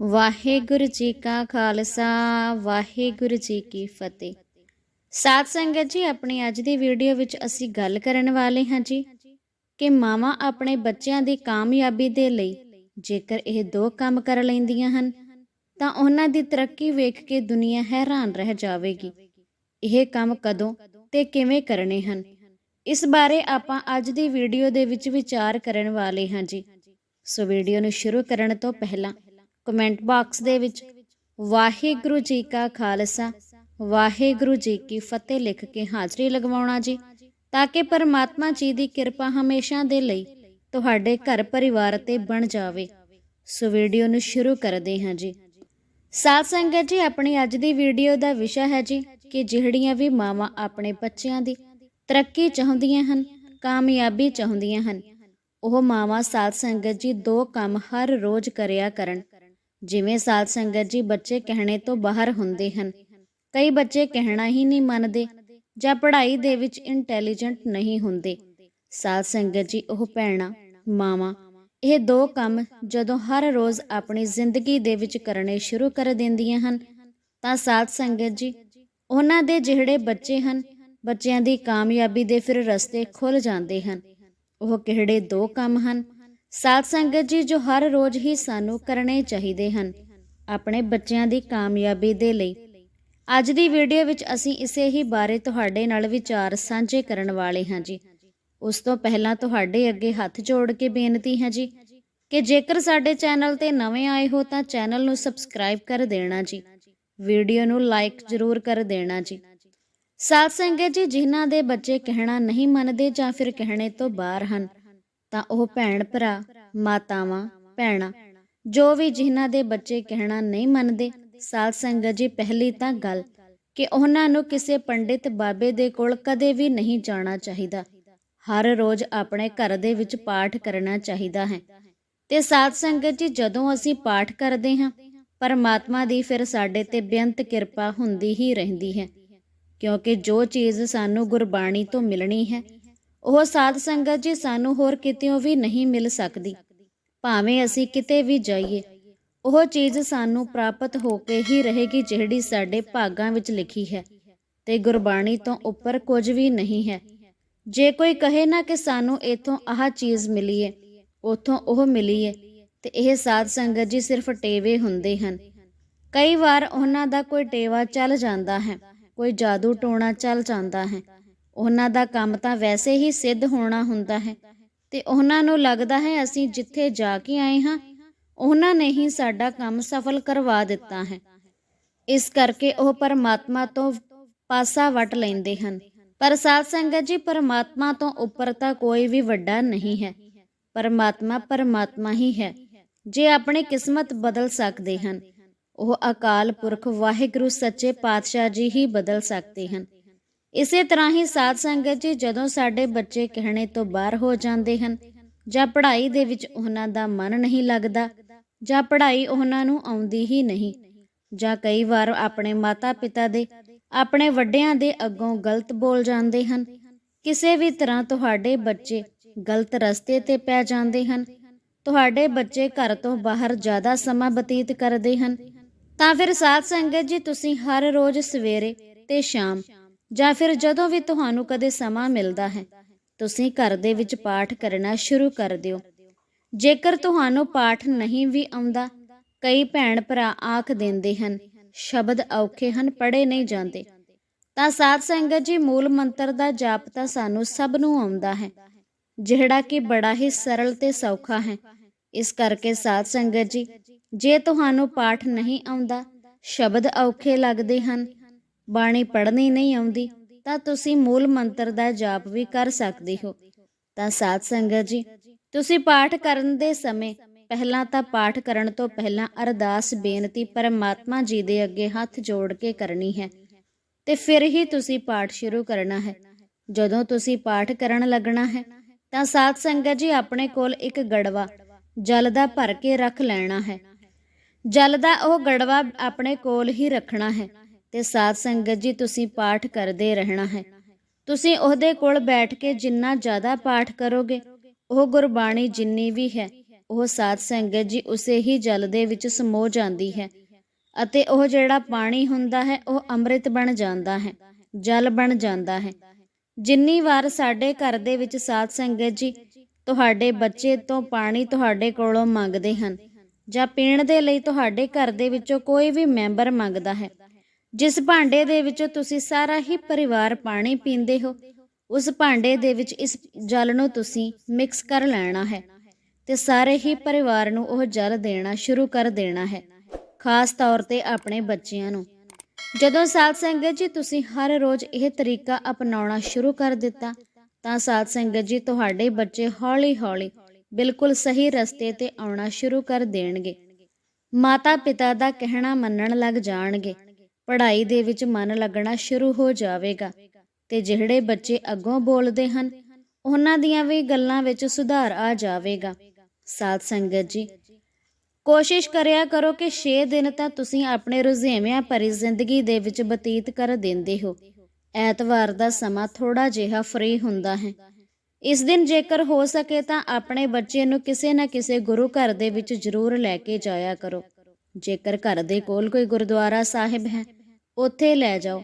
ਵਾਹਿਗੁਰੂ ਜੀ ਕਾ ਖਾਲਸਾ, ਵਾਹਿਗੁਰੂ ਜੀ ਕੀ ਫਤਿਹ। ਸਾਧ ਸੰਗਤ ਜੀ, ਆਪਣੀ ਅੱਜ ਦੀ ਵੀਡੀਓ ਵਿੱਚ ਅਸੀਂ ਗੱਲ ਕਰਨ ਵਾਲੇ ਹਾਂ ਜੀ ਕਿ ਮਾਵਾਂ ਆਪਣੇ ਬੱਚਿਆਂ ਦੀ ਕਾਮਯਾਬੀ ਦੇ ਲਈ ਜੇਕਰ ਇਹ ਦੋ ਕੰਮ ਕਰ ਲੈਂਦੀਆਂ ਹਨ, ਤਾਂ ਉਹਨਾਂ ਦੀ ਤਰੱਕੀ ਵੇਖ ਕੇ ਦੁਨੀਆ ਹੈਰਾਨ ਰਹਿ ਜਾਵੇਗੀ। ਇਹ ਕੰਮ ਕਦੋਂ ਤੇ ਕਿਵੇਂ ਕਰਨੇ ਹਨ? ਇਸ ਬਾਰੇ ਆਪਾਂ ਅੱਜ ਦੀ ਵੀਡੀਓ ਦੇ ਵਿੱਚ ਵਿਚਾਰ ਕਰਨ ਵਾਲੇ ਹਾਂ ਜੀ। ਸੋ ਵੀਡੀਓ ਨੂੰ ਸ਼ੁਰੂ ਕਰਨ ਤੋਂ ਪਹਿਲਾਂ ਕਮੈਂਟ ਬਾਕਸ ਦੇ ਵਿੱਚ, ਵਾਹਿਗੁਰੂ ਜੀ ਕਾ ਖਾਲਸਾ, ਵਾਹਿਗੁਰੂ ਜੀ ਕੀ ਫਤਿਹ ਲਿਖ ਕੇ ਹਾਜ਼ਰੀ ਲਗਵਾਉਣਾ ਜੀ, ਤਾਂ ਕਿ ਪਰਮਾਤਮਾ ਜੀ ਦੀ ਕਿਰਪਾ ਹਮੇਸ਼ਾ ਦੇ ਲਈ ਤੁਹਾਡੇ ਘਰ ਪਰਿਵਾਰ ਤੇ ਬਣ ਜਾਵੇ। ਸੋ ਵੀਡੀਓ ਨੂੰ ਸ਼ੁਰੂ ਕਰਦੇ ਹਾਂ ਜੀ। ਸਾਧ ਸੰਗਤ ਜੀ, ਆਪਣੀ ਅੱਜ ਦੀ ਵੀਡੀਓ ਦਾ ਵਿਸ਼ਾ ਹੈ ਜੀ ਕਿ ਜਿਹੜੀਆਂ ਵੀ ਮਾਵਾਂ ਆਪਣੇ ਬੱਚਿਆਂ ਦੀ ਤਰੱਕੀ ਚਾਹੁੰਦੀਆਂ ਹਨ, ਕਾਮਯਾਬੀ ਚਾਹੁੰਦੀਆਂ ਹਨ, ਉਹ ਮਾਵਾਂ ਸਾਧ ਸੰਗਤ ਜੀ ਦੋ ਕੰਮ ਹਰ ਰੋਜ਼ ਕਰਿਆ ਕਰਨ। ਜਿਵੇਂ ਸਾਧ ਸੰਗਤ ਜੀ ਬੱਚੇ ਕਹਿਣੇ ਤੋਂ ਬਾਹਰ ਹੁੰਦੇ ਹਨ। ਕਈ ਬੱਚੇ ਕਹਿਣਾ ਹੀ ਨਹੀਂ ਮੰਨਦੇ ਜਾਂ ਪੜ੍ਹਾਈ ਦੇ ਵਿੱਚ ਇੰਟੈਲੀਜੈਂਟ ਨਹੀਂ ਹੁੰਦੇ। ਸਾਧ ਸੰਗਤ ਜੀ, ਉਹ ਭੈਣਾਂ, ਮਾਵਾਂ, ਇਹ ਦੋ ਕੰਮ ਜਦੋਂ ਹਰ ਰੋਜ਼ ਆਪਣੀ ਜ਼ਿੰਦਗੀ ਦੇ ਵਿੱਚ ਕਰਨੇ ਸ਼ੁਰੂ ਕਰ ਦਿੰਦੀਆਂ ਹਨ, ਤਾਂ ਸਾਧ ਸੰਗਤ ਜੀ, ਉਹਨਾਂ ਦੇ ਜਿਹੜੇ ਬੱਚੇ ਹਨ, ਬੱਚਿਆਂ ਦੀ ਕਾਮਯਾਬੀ ਦੇ ਫਿਰ ਰਸਤੇ ਖੁੱਲ ਜਾਂਦੇ ਹਨ। ਉਹ ਕਿਹੜੇ ਦੋ ਕੰਮ ਹਨ ਸਾਧ ਸੰਗਤ ਜੀ ਜੋ ਹਰ ਰੋਜ਼ ਹੀ ਸਾਨੂੰ ਕਰਨੇ ਚਾਹੀਦੇ ਹਨ, ਆਪਣੇ ਬੱਚਿਆਂ ਦੀ ਕਾਮਯਾਬੀ ਦੇ ਲਈ। ਅੱਜ ਦੀ ਵੀਡੀਓ ਵਿੱਚ ਅਸੀਂ ਇਸੇ ਹੀ ਬਾਰੇ ਤੁਹਾਡੇ ਨਾਲ ਵਿਚਾਰ ਸਾਂਝੇ ਕਰਨ ਵਾਲੇ ਹਾਂ ਜੀ। ਉਸ ਤੋਂ ਪਹਿਲਾਂ ਤੁਹਾਡੇ ਅੱਗੇ ਹੱਥ ਜੋੜ ਕੇ ਬੇਨਤੀ ਹੈ ਜੀ ਕਿ ਜੇਕਰ ਸਾਡੇ ਚੈਨਲ ਤੇ ਨਵੇਂ ਆਏ ਹੋ ਤਾਂ ਚੈਨਲ ਨੂੰ ਸਬਸਕ੍ਰਾਈਬ ਕਰ ਦੇਣਾ ਜੀ, ਵੀਡੀਓ ਨੂੰ ਲਾਈਕ ਜ਼ਰੂਰ ਕਰ ਦੇਣਾ ਜੀ। ਸਾਧ ਸੰਗਤ ਜੀ, ਜਿਨ੍ਹਾਂ ਦੇ ਬੱਚੇ ਕਹਿਣਾ ਨਹੀਂ ਮੰਨਦੇ ਜਾਂ ਫਿਰ ਕਹਿਣੇ ਤੋਂ ਬਾਹਰ ਹਨ ਤਾਂ ਉਹ ਭੈਣ ਭਰਾ, ਮਾਤਾਵਾਂ, ਭੈਣਾਂ, ਜੋ ਵੀ ਜਿਨ੍ਹਾਂ ਦੇ ਬੱਚੇ ਕਹਿਣਾ ਨਹੀਂ ਮੰਨਦੇ, ਸਾਧ ਸੰਗਤ ਜੀ, ਪਹਿਲੀ ਤਾਂ ਗੱਲ ਕਿ ਉਹਨਾਂ ਨੂੰ ਕਿਸੇ ਪੰਡਿਤ ਬਾਬੇ ਦੇ ਕੋਲ ਕਦੇ ਵੀ ਨਹੀਂ ਜਾਣਾ ਚਾਹੀਦਾ। ਹਰ ਰੋਜ਼ ਆਪਣੇ ਘਰ ਦੇ ਵਿੱਚ ਪਾਠ ਕਰਨਾ ਚਾਹੀਦਾ ਹੈ। ਤੇ ਸਾਧ ਸੰਗਤ ਜੀ, ਜਦੋਂ ਅਸੀਂ ਪਾਠ ਕਰਦੇ ਹਾਂ, ਪਰਮਾਤਮਾ ਦੀ ਫਿਰ ਸਾਡੇ ਤੇ ਬੇਅੰਤ ਕਿਰਪਾ ਹੁੰਦੀ ਹੀ ਰਹਿੰਦੀ ਹੈ। ਕਿਉਂਕਿ ਜੋ ਚੀਜ਼ ਸਾਨੂੰ ਗੁਰਬਾਣੀ ਤੋਂ ਮਿਲਣੀ ਹੈ ਉਹ ਸਾਧ ਸੰਗਤ ਜੀ ਸਾਨੂੰ ਹੋਰ ਕਿਤੇੋਂ ਵੀ ਨਹੀਂ ਮਿਲ ਸਕਦੀ। ਭਾਵੇਂ ਅਸੀਂ ਕਿਤੇ ਵੀ ਜਾਈਏ, ਉਹ ਚੀਜ਼ ਸਾਨੂੰ ਪ੍ਰਾਪਤ ਹੋ ਕੇ ਹੀ ਰਹੇਗੀ ਜਿਹੜੀ ਸਾਡੇ ਭਾਗਾਂ ਵਿੱਚ ਲਿਖੀ ਹੈ ਤੇ ਗੁਰਬਾਣੀ ਤੋਂ ਉੱਪਰ ਕੁਝ ਵੀ ਨਹੀਂ ਹੈ। ਜੇ ਕੋਈ ਕਹੇ ਨਾ ਕਿ ਸਾਨੂੰ ਇਥੋਂ ਆਹ ਚੀਜ਼ ਮਿਲੀ ਏ ਉਥੋਂ ਉਹ ਮਿਲੀ ਏ ਤੇ ਇਹ ਸਾਧ ਸੰਗਤ ਜੀ ਸਿਰਫ ਟੇਵੇ ਹੁੰਦੇ ਹਨ। ਕਈ ਵਾਰ ਉਹਨਾਂ ਦਾ ਕੋਈ ਟੇਵਾ ਚੱਲ ਜਾਂਦਾ ਹੈ, ਕੋਈ ਜਾਦੂ ਟੋਣਾ ਚੱਲ ਜਾਂਦਾ ਹੈ ਉਹਨਾਂ ਦਾ ਕੰਮ ਤਾਂ ਵੈਸੇ ਹੀ ਸਿੱਧ ਹੋਣਾ ਹੁੰਦਾ ਹੈ ਤੇ ਉਹਨਾਂ ਨੂੰ ਲੱਗਦਾ ਹੈ ਅਸੀਂ ਜਿੱਥੇ ਜਾ ਕੇ ਆਏ ਹਾਂ, ਉਹਨਾਂ ਨੇ ਹੀ ਸਾਡਾ ਕੰਮ ਸਫਲ ਕਰਵਾ ਦਿੱਤਾ ਹੈ। ਇਸ ਕਰਕੇ ਉਹ ਪਰਮਾਤਮਾ ਤੋਂ ਪਾਸਾ ਵਟ ਲੈਂਦੇ ਹਨ। ਪਰ ਸਾਧ ਸੰਗਤ ਜੀ, ਪਰਮਾਤਮਾ ਤੋਂ ਉੱਪਰ ਤਾਂ ਕੋਈ ਵੀ ਵੱਡਾ ਨਹੀਂ ਹੈ। ਪਰਮਾਤਮਾ ਪਰਮਾਤਮਾ ਹੀ ਹੈ। ਜੇ ਆਪਣੀ ਕਿਸਮਤ ਬਦਲ ਸਕਦੇ ਹਨ, ਉਹ ਅਕਾਲ ਪੁਰਖ ਵਾਹਿਗੁਰੂ ਸੱਚੇ ਪਾਤਸ਼ਾਹ ਜੀ ਹੀ ਬਦਲ ਸਕਦੇ ਹਨ। ਇਸੇ ਤਰ੍ਹਾਂ ਹੀ ਸਾਧ ਸੰਗਤ ਜੀ ਜਦੋਂ ਸਾਡੇ ਬੱਚੇ ਕਹਿਣੇ ਤੋਂ ਬਾਹਰ ਹੋ ਜਾਂਦੇ ਹਨ, ਜਾਂ ਪੜ੍ਹਾਈ ਦੇ ਵਿੱਚ ਉਹਨਾਂ ਦਾ ਮਨ ਨਹੀਂ ਲੱਗਦਾ, ਜਾਂ ਪੜ੍ਹਾਈ ਉਹਨਾਂ ਨੂੰ ਆਉਂਦੀ ਹੀ ਨਹੀਂ, ਜਾਂ ਕਈ ਵਾਰ ਆਪਣੇ ਮਾਤਾ-ਪਿਤਾ ਦੇ, ਆਪਣੇ ਵੱਡਿਆਂ ਦੇ ਅੱਗੋਂ ਗਲਤ ਬੋਲ ਜਾਂਦੇ ਹਨ, ਕਿਸੇ ਵੀ ਤਰ੍ਹਾਂ ਤੁਹਾਡੇ ਬੱਚੇ ਗਲਤ ਰਸਤੇ ਤੇ ਪੈ ਜਾਂਦੇ ਹਨ, ਤੁਹਾਡੇ ਬੱਚੇ ਘਰ ਤੋਂ ਬਾਹਰ ਜ਼ਿਆਦਾ ਸਮਾਂ ਬਤੀਤ ਕਰਦੇ ਹਨ, ਤਾਂ ਫਿਰ ਸਾਧ ਸੰਗਤ ਜੀ ਤੁਸੀਂ ਹਰ ਰੋਜ਼ ਸਵੇਰੇ ਤੇ ਸ਼ਾਮ ਜਾਂ ਫਿਰ ਜਦੋਂ ਵੀ ਤੁਹਾਨੂੰ ਕਦੇ ਸਮਾਂ ਮਿਲਦਾ ਹੈ, ਤੁਸੀਂ ਘਰ ਦੇ ਵਿੱਚ ਪਾਠ ਕਰਨਾ ਸ਼ੁਰੂ ਕਰ ਦਿਓ। ਜੇਕਰ ਤੁਹਾਨੂੰ ਪਾਠ ਨਹੀਂ ਵੀ ਆਉਂਦਾ, ਕਈ ਭੈਣ ਭਰਾ ਆਖ ਦਿੰਦੇ ਹਨ, ਸ਼ਬਦ ਔਖੇ ਹਨ ਪੜੇ ਨਹੀਂ ਜਾਂਦੇ। ਤਾਂ ਸਾਧ ਸੰਗਤ ਜੀ ਮੂਲ ਮੰਤਰ ਦਾ ਜਾਪ ਤਾਂ ਸਾਨੂੰ ਸਭ ਨੂੰ ਆਉਂਦਾ ਹੈ, ਜਿਹੜਾ ਕਿ ਬੜਾ ਹੀ ਸਰਲ ਤੇ ਸੌਖਾ ਹੈ। ਇਸ ਕਰਕੇ ਸਾਧ ਸੰਗਤ ਜੀ, ਜੇ ਤੁਹਾਨੂੰ ਪਾਠ ਨਹੀਂ ਆਉਂਦਾ, ਸ਼ਬਦ ਔਖੇ ਲੱਗਦੇ ਹਨ ਬਾਣੀ ਪੜ੍ਹਨੀ ਨਹੀਂ ਆਉਂਦੀ, ਤਾਂ ਤੁਸੀਂ ਮੂਲ ਮੰਤਰ ਦਾ ਜਾਪ ਵੀ ਕਰ ਸਕਦੇ ਹੋ। ਤਾਂ ਸਾਧ ਸੰਗਤ ਜੀ, ਤੁਸੀਂ ਪਾਠ ਕਰਨ ਦੇ ਸਮੇਂ ਪਹਿਲਾਂ ਤਾਂ ਪਾਠ ਕਰਨ ਤੋਂ ਪਹਿਲਾਂ ਅਰਦਾਸ, ਬੇਨਤੀ ਪਰਮਾਤਮਾ ਜੀ ਦੇ ਅੱਗੇ ਹੱਥ ਜੋੜ ਕੇ ਕਰਨੀ ਹੈ ਤੇ ਫਿਰ ਹੀ ਤੁਸੀਂ ਪਾਠ ਸ਼ੁਰੂ ਕਰਨਾ ਹੈ। ਜਦੋਂ ਤੁਸੀਂ ਪਾਠ ਕਰਨ ਲੱਗਣਾ ਹੈ, ਤਾਂ ਸਾਧ ਸੰਗਤ ਜੀ ਆਪਣੇ ਕੋਲ ਇੱਕ ਗੜਵਾ, ਜਲ ਦਾ ਭਰ ਕੇ ਰੱਖ ਲੈਣਾ ਹੈ। ਜਲ ਦਾ ਉਹ ਗੜਵਾ ਆਪਣੇ ਕੋਲ ਹੀ ਰੱਖਣਾ ਹੈ ਤੇ ਸਾਧ ਸੰਗਤ ਜੀ, ਤੁਸੀਂ ਪਾਠ ਕਰਦੇ ਰਹਿਣਾ ਹੈ। ਤੁਸੀਂ ਉਹਦੇ ਕੋਲ ਬੈਠ ਕੇ ਜਿੰਨਾ ਜ਼ਿਆਦਾ ਪਾਠ ਕਰੋਗੇ, ਉਹ ਗੁਰਬਾਣੀ ਜਿੰਨੀ ਵੀ ਹੈ, ਉਹ ਸਾਧ ਸੰਗਤ ਜੀ, ਉਸੇ ਹੀ ਜਲ ਦੇ ਵਿੱਚ ਸਮੋ ਜਾਂਦੀ ਹੈ। ਅਤੇ ਉਹ ਜਿਹੜਾ ਪਾਣੀ ਹੁੰਦਾ ਹੈ, ਉਹ ਅੰਮ੍ਰਿਤ ਬਣ ਜਾਂਦਾ ਹੈ, ਜਲ ਬਣ ਜਾਂਦਾ ਹੈ। ਜਿੰਨੀ ਵਾਰ ਸਾਡੇ ਘਰ ਦੇ ਵਿੱਚ ਸਾਧ ਸੰਗਤ ਜੀ, ਤੁਹਾਡੇ ਬੱਚੇ ਤੋਂ ਪਾਣੀ ਤੁਹਾਡੇ ਕੋਲੋਂ ਮੰਗਦੇ ਹਨ, ਜਾਂ ਪੀਣ ਦੇ ਲਈ ਤੁਹਾਡੇ ਘਰ ਦੇ ਵਿੱਚੋਂ ਕੋਈ ਵੀ ਮੈਂਬਰ ਮੰਗਦਾ ਹੈ ਜਿਸ ਭਾਂਡੇ ਦੇ ਵਿੱਚ ਤੁਸੀਂ ਸਾਰਾ ਹੀ ਪਰਿਵਾਰ ਪਾਣੀ ਪੀਂਦੇ ਹੋ, ਉਸ ਭਾਂਡੇ ਦੇ ਵਿੱਚ ਇਸ ਜਲ ਨੂੰ ਤੁਸੀਂ ਮਿਕਸ ਕਰ ਲੈਣਾ ਹੈ ਤੇ ਸਾਰੇ ਹੀ ਪਰਿਵਾਰ ਨੂੰ ਉਹ ਜਲ ਦੇਣਾ ਸ਼ੁਰੂ ਕਰ ਦੇਣਾ ਹੈ, ਖਾਸ ਤੌਰ ਤੇ ਆਪਣੇ ਬੱਚਿਆਂ ਨੂੰ। ਜਦੋਂ ਸਾਧ ਸੰਗਤ ਜੀ ਤੁਸੀਂ ਹਰ ਰੋਜ਼ ਇਹ ਤਰੀਕਾ ਅਪਣਾਉਣਾ ਸ਼ੁਰੂ ਕਰ ਦਿੱਤਾ, ਤਾਂ ਸਾਧ ਸੰਗਤ ਜੀ ਤੁਹਾਡੇ ਬੱਚੇ ਹੌਲੀ-ਹੌਲੀ ਬਿਲਕੁਲ ਸਹੀ ਰਸਤੇ ਤੇ ਆਉਣਾ ਸ਼ੁਰੂ ਕਰ ਦੇਣਗੇ। ਮਾਤਾ ਪਿਤਾ ਦਾ ਕਹਿਣਾ ਮੰਨਣ ਲੱਗ ਜਾਣਗੇ। ਪੜ੍ਹਾਈ ਦੇ ਵਿੱਚ ਮਨ ਲੱਗਣਾ ਸ਼ੁਰੂ ਹੋ ਜਾਵੇਗਾ ਤੇ ਜਿਹੜੇ ਬੱਚੇ ਅੱਗੋਂ ਬੋਲਦੇ ਹਨ, ਉਹਨਾਂ ਦੀਆਂ ਵੀ ਗੱਲਾਂ ਵਿੱਚ ਸੁਧਾਰ ਆ ਜਾਵੇਗਾ। ਸਾਧ ਸੰਗਤ ਜੀ, ਕੋਸ਼ਿਸ਼ ਕਰਿਆ ਕਰੋ ਕਿ 6 ਦਿਨ ਤਾਂ ਤੁਸੀਂ ਆਪਣੇ ਰੁਝੇਵਿਆਂ ਭਰੀ ਜ਼ਿੰਦਗੀ ਦੇ ਵਿੱਚ ਬਤੀਤ ਕਰ ਦਿੰਦੇ ਹੋ। ਐਤਵਾਰ ਦਾ ਸਮਾਂ ਥੋੜਾ ਜਿਹਾ ਫ੍ਰੀ ਹੁੰਦਾ ਹੈ। ਇਸ ਦਿਨ ਜੇਕਰ ਹੋ ਸਕੇ ਤਾਂ ਆਪਣੇ ਬੱਚੇ ਨੂੰ ਕਿਸੇ ਨਾ ਕਿਸੇ ਗੁਰੂ ਘਰ ਦੇ ਵਿੱਚ ਜ਼ਰੂਰ ਲੈ ਕੇ ਜਾਇਆ ਕਰੋ। ਜੇਕਰ ਘਰ ਦੇ ਕੋਲ ਕੋਈ ਗੁਰਦੁਆਰਾ ਸਾਹਿਬ ਹੈ ਉੱਥੇ ਲੈ ਜਾਓ।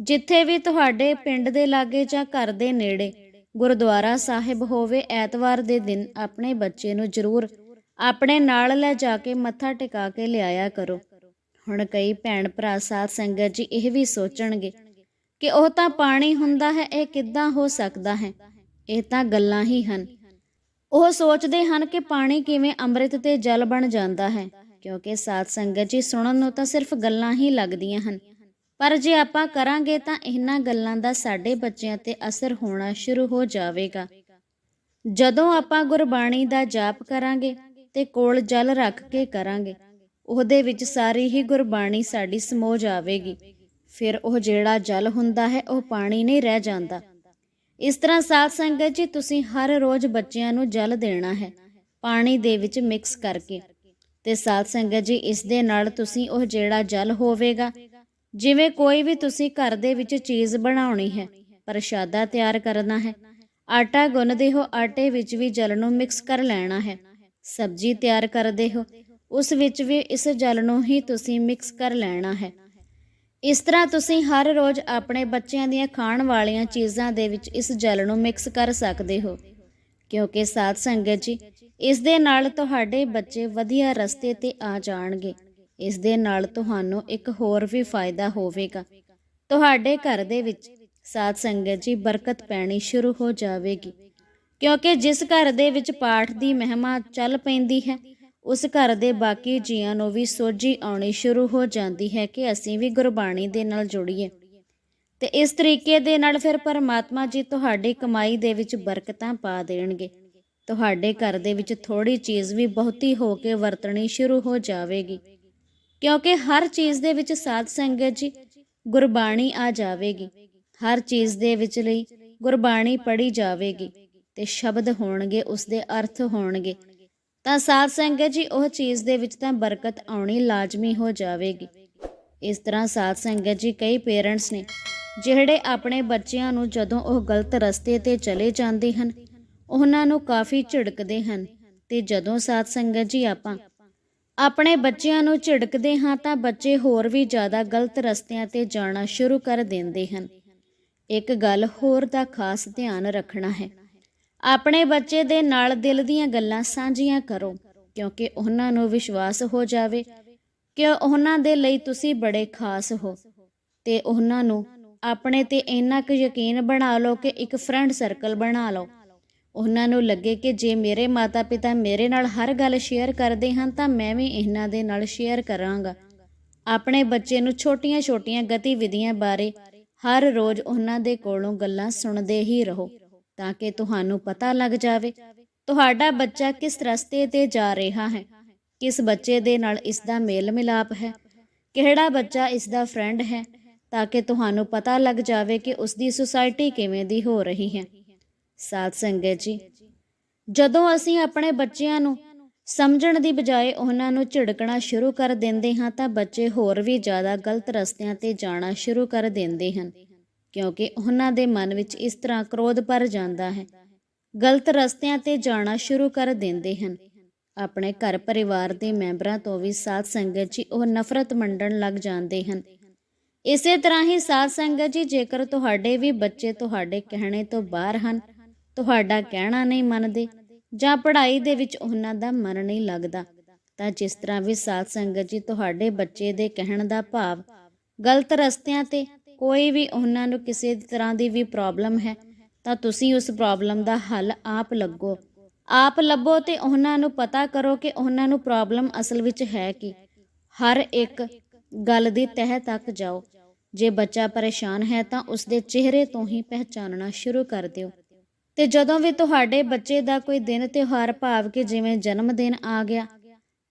ਜਿੱਥੇ ਵੀ ਤੁਹਾਡੇ ਪਿੰਡ ਦੇ ਲਾਗੇ ਜਾਂ ਘਰ ਦੇ ਨੇੜੇ ਗੁਰਦੁਆਰਾ ਸਾਹਿਬ ਹੋਵੇ, ਐਤਵਾਰ ਦੇ ਦਿਨ ਆਪਣੇ ਬੱਚੇ ਨੂੰ ਜ਼ਰੂਰ ਆਪਣੇ ਨਾਲ ਲੈ ਜਾ ਕੇ ਮੱਥਾ ਟਿਕਾ ਕੇ ਲਿਆਇਆ ਕਰੋ। ਹੁਣ ਕਈ ਭੈਣ ਭਰਾ, ਸਾਧ ਸੰਗਤ ਜੀ ਇਹ ਵੀ ਸੋਚਣਗੇ ਕਿ ਉਹ ਤਾਂ ਪਾਣੀ ਹੁੰਦਾ ਹੈ, ਇਹ ਕਿੱਦਾਂ ਹੋ ਸਕਦਾ ਹੈ? ਇਹ ਤਾਂ ਗੱਲਾਂ ਹੀ ਹਨ। ਉਹ ਸੋਚਦੇ ਹਨ ਕਿ ਪਾਣੀ ਕਿਵੇਂ ਅੰਮ੍ਰਿਤ ਤੇ ਜਲ ਬਣ ਜਾਂਦਾ ਹੈ, ਕਿਉਂਕਿ ਸਾਧ ਸੰਗਤ ਜੀ ਸੁਣਨ ਨੂੰ ਤਾਂ ਸਿਰਫ ਗੱਲਾਂ ਹੀ ਲੱਗਦੀਆਂ ਹਨ। ਪਰ ਜੇ ਆਪਾਂ ਕਰਾਂਗੇ ਤਾਂ ਇਹਨਾਂ ਗੱਲਾਂ ਦਾ ਸਾਡੇ ਬੱਚਿਆਂ ਤੇ ਅਸਰ ਹੋਣਾ ਸ਼ੁਰੂ ਹੋ ਜਾਵੇਗਾ। ਜਦੋਂ ਆਪਾਂ ਗੁਰਬਾਣੀ ਦਾ ਜਾਪ ਕਰਾਂਗੇ ਤੇ ਕੋਲ ਜਲ ਰੱਖ ਕੇ ਕਰਾਂਗੇ, ਉਹਦੇ ਵਿੱਚ ਸਾਰੀ ਹੀ ਗੁਰਬਾਣੀ ਸਾਡੀ ਸਮੋ ਜਾਵੇਗੀ। ਫਿਰ ਉਹ ਜਿਹੜਾ ਜਲ ਹੁੰਦਾ ਹੈ, ਉਹ ਪਾਣੀ ਨਹੀਂ ਰਹਿ ਜਾਂਦਾ। ਇਸ ਤਰ੍ਹਾਂ ਸਾਧ ਸੰਗਤ ਜੀ, ਤੁਸੀਂ ਹਰ ਰੋਜ਼ ਬੱਚਿਆਂ ਨੂੰ ਜਲ ਦੇਣਾ ਹੈ, ਪਾਣੀ ਦੇ ਵਿੱਚ ਮਿਕਸ ਕਰਕੇ। ਤੇ ਸਾਧ ਸੰਗਤ ਜੀ, ਇਸ ਦੇ ਨਾਲ ਤੁਸੀਂ ਉਹ ਜਿਹੜਾ ਜਲ ਹੋਵੇਗਾ ਜਿਵੇਂ ਕੋਈ ਵੀ ਤੁਸੀਂ ਘਰ ਦੇ ਵਿੱਚ ਚੀਜ਼ ਬਣਾਉਣੀ ਹੈ, ਪ੍ਰਸ਼ਾਦਾ ਤਿਆਰ ਕਰਨਾ ਹੈ, ਆਟਾ ਗੁੰਨਦੇ ਹੋ, ਆਟੇ ਵਿੱਚ ਵੀ ਜਲ ਨੂੰ ਮਿਕਸ ਕਰ ਲੈਣਾ ਹੈ, ਸਬਜ਼ੀ ਤਿਆਰ ਕਰਦੇ ਹੋ, ਉਸ ਵਿੱਚ ਵੀ ਇਸ ਜਲ ਨੂੰ ਹੀ ਤੁਸੀਂ ਮਿਕਸ ਕਰ ਲੈਣਾ ਹੈ। ਇਸ ਤਰ੍ਹਾਂ ਤੁਸੀਂ ਹਰ ਰੋਜ਼ ਆਪਣੇ ਬੱਚਿਆਂ ਦੀਆਂ ਖਾਣ ਵਾਲੀਆਂ ਚੀਜ਼ਾਂ ਦੇ ਵਿੱਚ ਇਸ ਜਲ ਨੂੰ ਮਿਕਸ ਕਰ ਸਕਦੇ ਹੋ। ਕਿਉਂਕਿ ਸਾਧ ਸੰਗਤ ਜੀ, ਇਸ ਦੇ ਨਾਲ ਤੁਹਾਡੇ ਬੱਚੇ ਵਧੀਆ ਰਸਤੇ ਤੇ ਆ ਜਾਣਗੇ। ਇਸ ਦੇ ਨਾਲ ਤੁਹਾਨੂੰ ਇੱਕ ਹੋਰ ਵੀ ਫਾਇਦਾ ਹੋਵੇਗਾ। ਤੁਹਾਡੇ ਘਰ ਦੇ ਵਿੱਚ ਸਾਧ ਸੰਗਤ ਜੀ ਬਰਕਤ ਪੈਣੀ ਸ਼ੁਰੂ ਹੋ ਜਾਵੇਗੀ। ਕਿਉਂਕਿ ਜਿਸ ਘਰ ਦੇ ਵਿੱਚ ਪਾਠ ਦੀ ਮਹਿਮਾ ਚੱਲ ਪੈਂਦੀ ਹੈ, ਉਸ ਘਰ ਦੇ ਬਾਕੀ ਜੀਆਂ ਨੂੰ ਵੀ ਸੋਝੀ ਆਉਣੀ ਸ਼ੁਰੂ ਹੋ ਜਾਂਦੀ ਹੈ ਕਿ ਅਸੀਂ ਵੀ ਗੁਰਬਾਣੀ ਦੇ ਨਾਲ ਜੁੜੀਏ। ਤੇ ਇਸ ਤਰੀਕੇ ਦੇ ਨਾਲ ਫਿਰ ਪਰਮਾਤਮਾ ਜੀ ਤੁਹਾਡੀ ਕਮਾਈ ਦੇ ਵਿੱਚ ਬਰਕਤਾਂ ਪਾ ਦੇਣਗੇ। ਤੁਹਾਡੇ ਘਰ ਦੇ ਵਿੱਚ ਥੋੜੀ ਚੀਜ਼ ਵੀ ਬਹੁਤੀ ਹੋ ਕੇ ਵਰਤਣੀ ਸ਼ੁਰੂ ਹੋ ਜਾਵੇਗੀ। ਕਿਉਂਕਿ ਹਰ ਚੀਜ਼ ਦੇ ਵਿੱਚ ਸਾਧ ਸੰਗਤ ਜੀ ਗੁਰਬਾਣੀ ਆ ਜਾਵੇਗੀ। ਹਰ ਚੀਜ਼ ਦੇ ਵਿੱਚ ਲਈ ਗੁਰਬਾਣੀ ਪੜੀ ਜਾਵੇਗੀ ਤੇ ਸ਼ਬਦ ਹੋਣਗੇ ਉਸ ਦੇ ਅਰਥ ਹੋਣਗੇ। ਤਾਂ ਸਾਧ ਸੰਗਤ ਜੀ, ਉਹ ਚੀਜ਼ ਦੇ ਵਿੱਚ ਤਾਂ ਬਰਕਤ ਆਉਣੀ ਲਾਜ਼ਮੀ ਹੋ ਜਾਵੇਗੀ। ਇਸ ਤਰ੍ਹਾਂ ਸਾਧ ਸੰਗਤ ਜੀ, ਕਈ ਪੇਰੈਂਟਸ ਨੇ ਜਿਹੜੇ ਆਪਣੇ ਬੱਚਿਆਂ ਨੂੰ ਜਦੋਂ ਉਹ ਗਲਤ ਰਸਤੇ ਤੇ ਚਲੇ ਜਾਂਦੇ ਹਨ, ਉਹਨਾਂ ਨੂੰ ਕਾਫੀ ਝਿੜਕਦੇ ਹਨ ਤੇ ਜਦੋਂ ਸਾਧ ਸੰਗਤ ਜੀ ਆਪਾਂ ਆਪਣੇ ਬੱਚਿਆਂ ਨੂੰ ਝਿੜਕਦੇ ਹਾਂ ਤਾਂ ਬੱਚੇ ਹੋਰ ਵੀ ਜ਼ਿਆਦਾ ਗਲਤ ਰਸਤਿਆਂ ਤੇ ਜਾਣਾ ਸ਼ੁਰੂ ਕਰ ਦਿੰਦੇ ਹਨ। ਇੱਕ ਗੱਲ ਹੋਰ ਦਾ ਖਾਸ ਧਿਆਨ ਰੱਖਣਾ ਹੈ। ਆਪਣੇ ਬੱਚੇ ਦੇ ਨਾਲ ਦਿਲ ਦੀਆਂ ਗੱਲਾਂ ਸਾਂਝੀਆਂ ਕਰੋ, ਕਿਉਂਕਿ ਉਹਨਾਂ ਨੂੰ ਵਿਸ਼ਵਾਸ ਹੋ ਜਾਵੇ ਕਿ ਉਹਨਾਂ ਦੇ ਲਈ ਤੁਸੀਂ ਬੜੇ ਖਾਸ ਹੋ ਤੇ ਉਹਨਾਂ ਨੂੰ ਆਪਣੇ ਤੇ ਇੰਨਾ ਕੁ ਯਕੀਨ ਬਣਾ ਲਓ ਕਿ ਇੱਕ ਫਰੈਂਡ ਸਰਕਲ ਬਣਾ ਲਓ। ਉਹਨਾਂ ਨੂੰ ਲੱਗੇ ਕਿ ਜੇ ਮੇਰੇ ਮਾਤਾ-ਪਿਤਾ ਮੇਰੇ ਨਾਲ ਹਰ ਗੱਲ ਸ਼ੇਅਰ ਕਰਦੇ ਹਨ, ਤਾਂ ਮੈਂ ਵੀ ਇਹਨਾਂ ਦੇ ਨਾਲ ਸ਼ੇਅਰ ਕਰਾਂਗਾ। ਆਪਣੇ ਬੱਚੇ ਨੂੰ ਛੋਟੀਆਂ-ਛੋਟੀਆਂ ਗਤੀਵਿਧੀਆਂ ਬਾਰੇ ਹਰ ਰੋਜ਼ ਉਹਨਾਂ ਦੇ ਕੋਲੋਂ ਗੱਲਾਂ ਸੁਣਦੇ ਹੀ ਰਹੋ, ਤਾਂ ਕਿ ਤੁਹਾਨੂੰ ਪਤਾ ਲੱਗ ਜਾਵੇ, ਤੁਹਾਡਾ ਬੱਚਾ ਕਿਸ ਰਸਤੇ ਤੇ ਜਾ ਰਿਹਾ ਹੈ, ਕਿਸ ਬੱਚੇ ਦੇ ਨਾਲ ਇਸ ਦਾ ਮੇਲ ਮਿਲਾਪ ਹੈ, ਕਿਹੜਾ ਬੱਚਾ ਇਸ ਦਾ ਫਰੈਂਡ ਹੈ, ਤਾਂ ਕਿ ਤੁਹਾਨੂੰ ਪਤਾ ਲੱਗ ਜਾਵੇ ਕਿ ਉਸ ਦੀ ਸੁਸਾਇਟੀ ਕਿਵੇਂ ਦੀ ਹੋ ਰਹੀ ਹੈ। ਸਾਧ ਸੰਗਤ ਜੀ, ਜਦੋਂ ਅਸੀਂ ਆਪਣੇ ਬੱਚਿਆਂ ਨੂੰ ਸਮਝਣ ਦੀ ਬਜਾਏ ਉਹਨਾਂ ਨੂੰ ਝਿੜਕਣਾ ਸ਼ੁਰੂ ਕਰ ਦਿੰਦੇ ਹਾਂ, ਤਾਂ ਬੱਚੇ ਹੋਰ ਵੀ ਜ਼ਿਆਦਾ ਗਲਤ ਰਸਤਿਆਂ ਤੇ ਜਾਣਾ ਸ਼ੁਰੂ ਕਰ ਦਿੰਦੇ ਹਨ, ਕਿਉਂਕਿ ਉਹਨਾਂ ਦੇ ਮਨ ਵਿੱਚ ਇਸ ਤਰ੍ਹਾਂ ਕ੍ਰੋਧ ਭਰ ਜਾਂਦਾ ਹੈ। ਗਲਤ ਰਸਤਿਆਂ ਤੇ ਜਾਣਾ ਸ਼ੁਰੂ ਕਰ ਦਿੰਦੇ ਹਨ। ਆਪਣੇ ਘਰ ਪਰਿਵਾਰ ਦੇ ਮੈਂਬਰਾਂ ਤੋਂ ਵੀ ਸਾਧ ਸੰਗਤ ਜੀ ਉਹ ਨਫ਼ਰਤ ਮੰਡਣ ਲੱਗ ਜਾਂਦੇ ਹਨ। ਇਸੇ ਤਰ੍ਹਾਂ ਹੀ ਸਾਧ ਸੰਗਤ ਜੀ ਜੇਕਰ ਤੁਹਾਡੇ ਵੀ ਬੱਚੇ ਤੁਹਾਡੇ ਕਹਿਣੇ ਤੋਂ ਬਾਹਰ ਹਨ ਤੁਹਾਡਾ ਕਹਿਣਾ ਨਹੀਂ ਮੰਨਦੇ ਜਾਂ ਪੜ੍ਹਾਈ ਦੇ ਵਿੱਚ ਉਹਨਾਂ ਦਾ ਮਨ ਨਹੀਂ ਲੱਗਦਾ, ਤਾਂ ਜਿਸ ਤਰ੍ਹਾਂ ਵੀ ਸਾਧ ਸੰਗਤ ਜੀ ਤੁਹਾਡੇ ਬੱਚੇ ਦੇ ਕਹਿਣ ਦਾ ਭਾਵ, ਗਲਤ ਰਸਤਿਆਂ ਤੇ ਕੋਈ ਵੀ ਉਹਨਾਂ ਨੂੰ ਕਿਸੇ ਤਰ੍ਹਾਂ ਦੀ ਵੀ ਪ੍ਰੋਬਲਮ ਹੈ, ਤਾਂ ਤੁਸੀਂ ਉਸ ਪ੍ਰੋਬਲਮ ਦਾ ਹੱਲ ਆਪ ਲੱਗੋ। ਆਪ ਲੱਭੋ ਤੇ ਉਹਨਾਂ ਨੂੰ ਪਤਾ ਕਰੋ ਕਿ ਉਹਨਾਂ ਨੂੰ ਪ੍ਰੋਬਲਮ ਅਸਲ ਵਿੱਚ ਹੈ ਕੀ। ਹਰ ਇੱਕ ਗੱਲ ਦੀ ਤਹਿ ਤੱਕ ਜਾਓ। ਜੇ ਬੱਚਾ ਪਰੇਸ਼ਾਨ ਹੈ ਤਾਂ ਉਸ ਦੇ ਚਿਹਰੇ ਤੋਂ ਹੀ ਪਹਿਚਾਨਣਾ ਸ਼ੁਰੂ ਕਰ ਦਿਓ। ਤੇ ਜਦੋਂ ਵੀ ਤੁਹਾਡੇ ਬੱਚੇ ਦਾ ਕੋਈ ਦਿਨ ਤਿਉਹਾਰ ਭਾਵ ਕਿ ਜਿਵੇਂ ਜਨਮ ਦਿਨ ਆ ਗਿਆ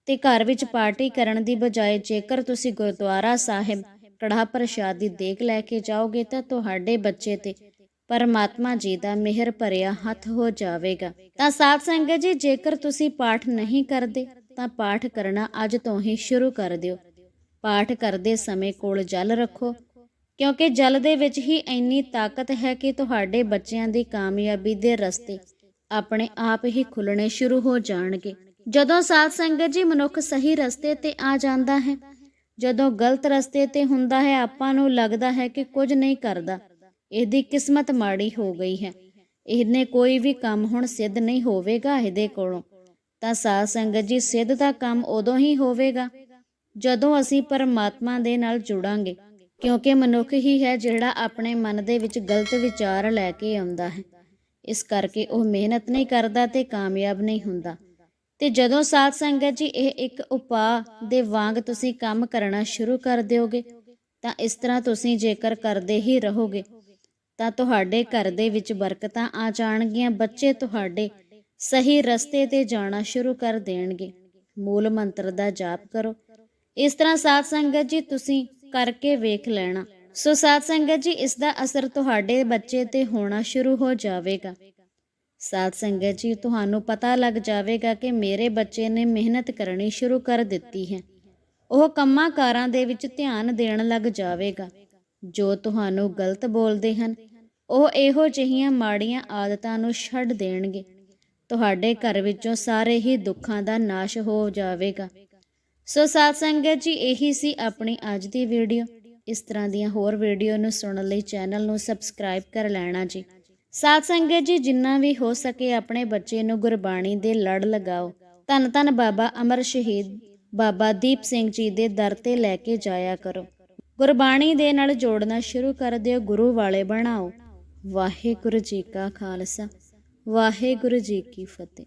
ਤੇ ਘਰ ਵਿੱਚ ਪਾਰਟੀ ਕਰਨ ਦੀ ਬਜਾਏ ਜੇਕਰ ਤੁਸੀਂ ਗੁਰਦੁਆਰਾ ਸਾਹਿਬ ਕੜਾਹ ਪ੍ਰਸ਼ਾਦ ਦੀ ਦੇਗ ਲੈ ਕੇ ਜਾਓਗੇ ਤਾਂ ਤੁਹਾਡੇ ਬੱਚੇ ਤੇ ਪਰਮਾਤਮਾ ਜੀ ਦਾ ਮਿਹਰ ਭਰਿਆ ਹੱਥ ਹੋ ਜਾਵੇਗਾ। ਤਾਂ ਸਾਧ ਸੰਗਤ ਜੀ, ਜੇਕਰ ਤੁਸੀਂ ਪਾਠ ਨਹੀਂ ਕਰਦੇ ਤਾਂ ਪਾਠ ਕਰਨਾ ਅੱਜ ਤੋਂ ਹੀ ਸ਼ੁਰੂ ਕਰ ਦਿਓ। ਪਾਠ ਕਰਦੇ ਸਮੇਂ ਕੋਲ ਜਲ ਰੱਖੋ ਕਿਉਂਕਿ ਜਲ ਦੇ ਵਿੱਚ ਹੀ ਇੰਨੀ ਤਾਕਤ ਹੈ ਕਿ ਤੁਹਾਡੇ ਬੱਚਿਆਂ ਦੀ ਕਾਮਯਾਬੀ ਦੇ ਰਸਤੇ ਆਪਣੇ ਆਪ ਹੀ ਖੁੱਲਣੇ ਸ਼ੁਰੂ ਹੋ ਜਾਣਗੇ। ਜਦੋਂ ਸਾਧ ਸੰਗਤ ਜੀ ਮਨੁੱਖ ਸਹੀ ਰਸਤੇ ਤੇ ਆ ਜਾਂਦਾ ਹੈ, ਜਦੋਂ ਗਲਤ ਰਸਤੇ ਤੇ ਹੁੰਦਾ ਹੈ, ਆਪਾਂ ਨੂੰ ਲੱਗਦਾ ਹੈ ਕਿ ਕੁਝ ਨਹੀਂ ਕਰਦਾ। ਇਹਦੀ ਕਿਸਮਤ ਮਾੜੀ ਹੋ ਗਈ ਹੈ। ਇਹਨੇ ਕੋਈ ਵੀ ਕੰਮ ਹੁਣ ਸਿੱਧ ਨਹੀਂ ਹੋਵੇਗਾ ਇਹਦੇ ਕੋਲੋਂ। ਤਾਂ ਸਾਧ ਸੰਗਤ ਜੀ ਸਿੱਧ ਦਾ ਕੰਮ ਉਦੋਂ ਹੀ ਹੋਵੇਗਾ, ਜਦੋਂ ਅਸੀਂ ਪਰਮਾਤਮਾ ਦੇ ਨਾਲ ਜੁੜਾਂਗੇ। ਕਿਉਂਕਿ ਮਨੁੱਖ ਹੀ ਹੈ ਜਿਹੜਾ ਆਪਣੇ ਮਨ ਦੇ ਵਿੱਚ ਗਲਤ ਵਿਚਾਰ ਲੈ ਕੇ ਆਉਂਦਾ ਹੈ। ਇਸ ਕਰਕੇ ਉਹ ਮਿਹਨਤ ਨਹੀਂ ਕਰਦਾ ਤੇ ਕਾਮਯਾਬ ਨਹੀਂ ਹੁੰਦਾ। ਤੇ ਜਦੋਂ ਸਾਧ ਸੰਗਤ ਜੀ, ਇਹ ਇੱਕ ਉਪਾਅ ਦੇ ਵਾਂਗ ਤੁਸੀਂ ਕੰਮ ਕਰਨਾ ਸ਼ੁਰੂ ਕਰ ਦਿਓਗੇ, ਤਾਂ ਇਸ ਤਰ੍ਹਾਂ ਤੁਸੀਂ ਜੇਕਰ ਕਰਦੇ ਹੀ ਰਹੋਗੇ, ਤਾਂ ਤੁਹਾਡੇ ਘਰ ਦੇ ਵਿੱਚ ਬਰਕਤਾਂ ਆ ਜਾਣਗੀਆਂ, ਬੱਚੇ ਤੁਹਾਡੇ ਸਹੀ ਰਸਤੇ ਤੇ ਜਾਣਾ ਸ਼ੁਰੂ ਕਰ ਦੇਣਗੇ। ਮੂਲ ਮੰਤਰ ਦਾ ਜਾਪ ਕਰੋ। ਇਸ ਤਰ੍ਹਾਂ ਸਾਧ ਸੰਗਤ ਜੀ, ਤੁਸੀਂ ਕਰਕੇ ਵੇਖ ਲੈਣਾ। ਸੋ ਸਾਧ ਸੰਗਤ ਜੀ, ਇਸ ਦਾ ਅਸਰ ਤੁਹਾਡੇ ਬੱਚੇ ਤੇ ਹੋਣਾ ਸ਼ੁਰੂ ਹੋ ਜਾਵੇਗਾ। ਸਾਧ ਸੰਗਤ ਜੀ, ਤੁਹਾਨੂੰ ਪਤਾ ਲੱਗ ਜਾਵੇਗਾ ਕਿ ਮੇਰੇ ਬੱਚੇ ਨੇ ਮਿਹਨਤ ਕਰਨੀ ਸ਼ੁਰੂ ਕਰ ਦਿੱਤੀ ਹੈ। ਉਹ ਕੰਮਾਂ ਕਾਰਾਂ ਦੇ ਵਿੱਚ ਧਿਆਨ ਦੇਣ ਲੱਗ ਜਾਵੇਗਾ। ਜੋ ਤੁਹਾਨੂੰ ਗਲਤ ਬੋਲਦੇ ਹਨ, ਉਹ ਇਹੋ ਜਿਹੀਆਂ ਮਾੜੀਆਂ ਆਦਤਾਂ ਨੂੰ ਛੱਡ ਦੇਣਗੇ। ਤੁਹਾਡੇ ਘਰ ਵਿੱਚੋਂ ਸਾਰੇ ਹੀ ਦੁੱਖਾਂ ਦਾ ਨਾਸ਼ ਹੋ ਜਾਵੇਗਾ। ਸੋ ਸਾਧ ਸੰਗਤ ਜੀ, ਇਹੀ ਸੀ ਆਪਣੀ ਅੱਜ ਦੀ ਵੀਡੀਓ। ਇਸ ਤਰ੍ਹਾਂ ਦੀਆਂ ਹੋਰ ਵੀਡੀਓ ਨੂੰ ਸੁਣਨ ਲਈ ਚੈਨਲ ਨੂੰ ਸਬਸਕ੍ਰਾਈਬ ਕਰ ਲੈਣਾ ਜੀ। ਸਾਧ ਸੰਗਤ ਜੀ, ਜਿੰਨਾ ਵੀ ਹੋ ਸਕੇ ਆਪਣੇ ਬੱਚੇ ਨੂੰ ਗੁਰਬਾਣੀ ਦੇ ਲੜ ਲਗਾਓ। ਧੰਨ ਧੰਨ ਬਾਬਾ ਅਮਰ ਸ਼ਹੀਦ, ਬਾਬਾ ਦੀਪ ਸਿੰਘ ਜੀ ਦੇ ਦਰ ਤੇ ਲੈ ਕੇ ਜਾਇਆ ਕਰੋ। ਗੁਰਬਾਣੀ ਦੇ ਨਾਲ ਜੋੜਨਾ ਸ਼ੁਰੂ ਕਰ ਦਿਓ, ਗੁਰੂ ਵਾਲੇ ਬਣਾਓ। ਵਾਹਿਗੁਰੂ ਜੀ ਕਾ ਖਾਲਸਾ, ਵਾਹਿਗੁਰੂ ਜੀ ਕੀ ਫਤਿਹ।